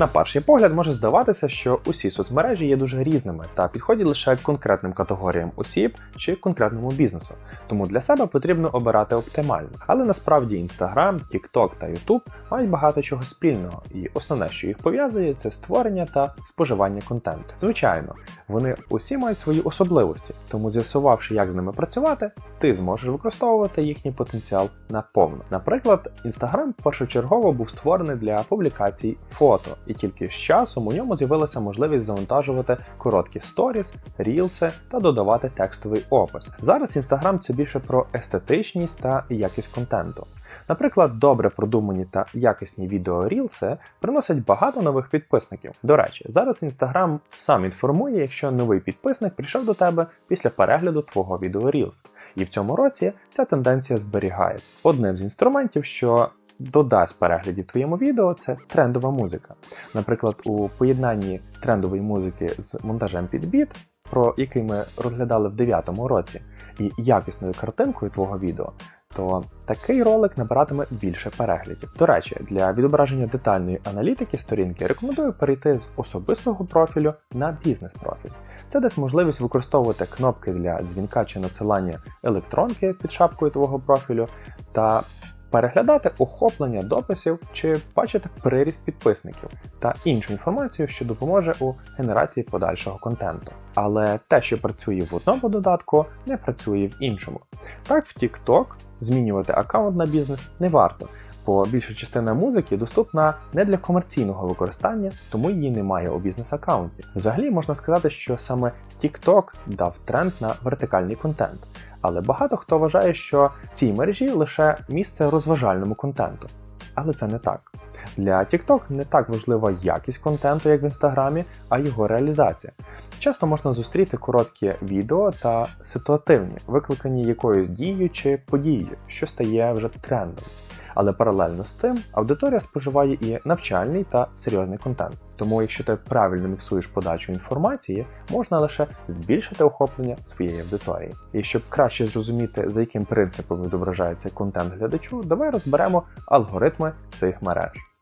На перший погляд може здаватися, що усі соцмережі є дуже різними та підходять лише конкретним категоріям осіб чи конкретному бізнесу. Тому для себе потрібно обирати оптимально. Але насправді Instagram, TikTok та YouTube мають багато чого спільного, і основне, що їх пов'язує, це створення та споживання контенту. Звичайно, вони усі мають свої особливості, тому з'ясувавши, як з ними працювати, ти зможеш використовувати їхній потенціал наповну. Наприклад, Instagram першочергово був створений для публікацій фото, і тільки з часом у ньому з'явилася можливість завантажувати короткі сторіс, рілси та додавати текстовий опис. Зараз Instagram це більше про естетичність та якість контенту. Наприклад, добре продумані та якісні відео рілси приносять багато нових підписників. До речі, зараз Instagram сам інформує, якщо новий підписник прийшов до тебе після перегляду твого відео Reels. І в цьому році ця тенденція зберігається. Одним з інструментів, що додасть переглядів твоєму відео, це трендова музика. Наприклад, у поєднанні трендової музики з монтажем під біт, про який ми розглядали в 9 році, і якісною картинкою твого відео, то такий ролик набиратиме більше переглядів. До речі, для відображення детальної аналітики сторінки рекомендую перейти з особистого профілю на бізнес-профіль. Це дасть можливість використовувати кнопки для дзвінка чи надсилання електронки під шапкою твого профілю та переглядати охоплення дописів чи бачити приріст підписників та іншу інформацію, що допоможе у генерації подальшого контенту. Але те, що працює в одному додатку, не працює в іншому. Так, в TikTok змінювати аккаунт на бізнес не варто, бо більша частина музики доступна не для комерційного використання, тому її немає у бізнес-аккаунті. Взагалі можна сказати, що саме TikTok дав тренд на вертикальний контент. Але багато хто вважає, що цій мережі лише місце розважальному контенту. Але це не так. Для TikTok не так важлива якість контенту, як в інстаграмі, а його реалізація. Часто можна зустріти короткі відео та ситуативні, викликані якоюсь дією чи подією, що стає вже трендом. Але паралельно з тим аудиторія споживає і навчальний та серйозний контент. Тому, якщо ти правильно міксуєш подачу інформації, можна лише збільшити охоплення своєї аудиторії. І щоб краще зрозуміти, за яким принципом відображається контент глядачу, давай розберемо алгоритми цих мереж.